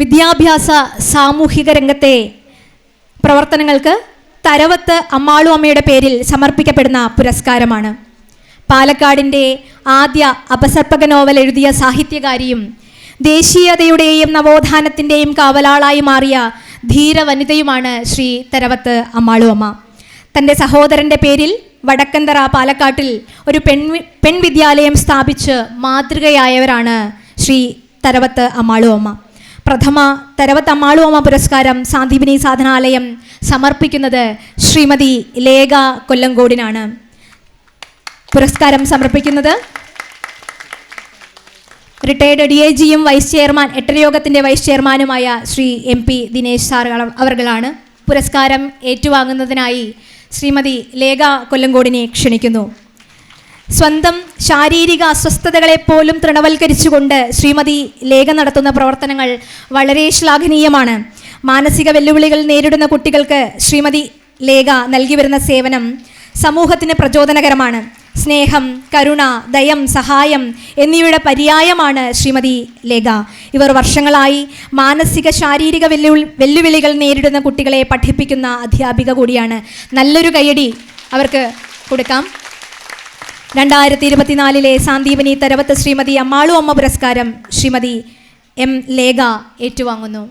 വിദ്യാഭ്യാസ സാമൂഹിക രംഗത്തെ പ്രവർത്തനങ്ങൾക്ക് തരവത്ത് അമ്മാളു അമ്മയുടെ പേരിൽ സമർപ്പിക്കപ്പെടുന്ന പുരസ്കാരമാണ്. പാലക്കാടിന്റെ ആദ്യ അപസർപ്പക നോവൽ എഴുതിയ സാഹിത്യകാരിയും ദേശീയതയുടെയും നവോത്ഥാനത്തിന്റെയും കാവലാളായി മാറിയ ധീര വനിതയുമാണ് ശ്രീ തരവത്ത് അമ്മാളു അമ്മ തന്റെ സഹോദരന്റെ പേരിൽ വടക്കന്തറ പാലക്കാട്ടിൽ ഒരു പെൺ പെൺവിദ്യാലയം സ്ഥാപിച്ച് മാതൃകയായവരാണ് ശ്രീ തരവത്ത് അമ്മാളു അമ്മ പ്രഥമ തരവത്തമ്മാളുവമ്മ പുരസ്കാരം സാന്ദീപിനി സാധനാലയം സമർപ്പിക്കുന്നത് ശ്രീമതി ലേഖ കൊല്ലങ്കോടിനാണ് പുരസ്കാരം സമർപ്പിക്കുന്നത് റിട്ടയർഡ് ഡി ഐ ജിയും വൈസ് ചെയർമാൻ എട്ടരയോഗത്തിന്റെ വൈസ് ചെയർമാനുമായ Shri M P Dinesh sir അവർകളാണ് പുരസ്കാരം ഏറ്റുവാങ്ങുന്നതിനായി ശ്രീമതി ലേഖ കൊല്ലങ്കോടിനെ ക്ഷണിക്കുന്നു. സ്വന്തം ശാരീരിക അസ്വസ്ഥതകളെ പോലും തൃണവൽക്കരിച്ചുകൊണ്ട് ശ്രീമതി ലേഖ നടത്തുന്ന പ്രവർത്തനങ്ങൾ വളരെ ശ്ലാഘനീയമാണ്. മാനസിക വെല്ലുവിളികൾ നേരിടുന്ന കുട്ടികൾക്ക് ശ്രീമതി ലേഖ നൽകി വരുന്ന സേവനം സമൂഹത്തിന് പ്രചോദനകരമാണ്. സ്നേഹം കരുണ ദയം സഹായം എന്നിവയുടെ പര്യായമാണ് ശ്രീമതി ലേഖ. ഇവർ വർഷങ്ങളായി മാനസിക ശാരീരിക വെല്ലുവിളി വെല്ലുവിളികൾ നേരിടുന്ന കുട്ടികളെ പഠിപ്പിക്കുന്ന അധ്യാപിക കൂടിയാണ്. നല്ലൊരു കയ്യടി അവർക്ക് കൊടുക്കാം. രണ്ടായിരത്തി ഇരുപത്തിനാലിലെ സാന്ദീപനി തരവത്ത് ശ്രീമതി അമ്മാളു അമ്മ പുരസ്കാരം ശ്രീമതി എം ലേഖ ഏറ്റുവാങ്ങുന്നു.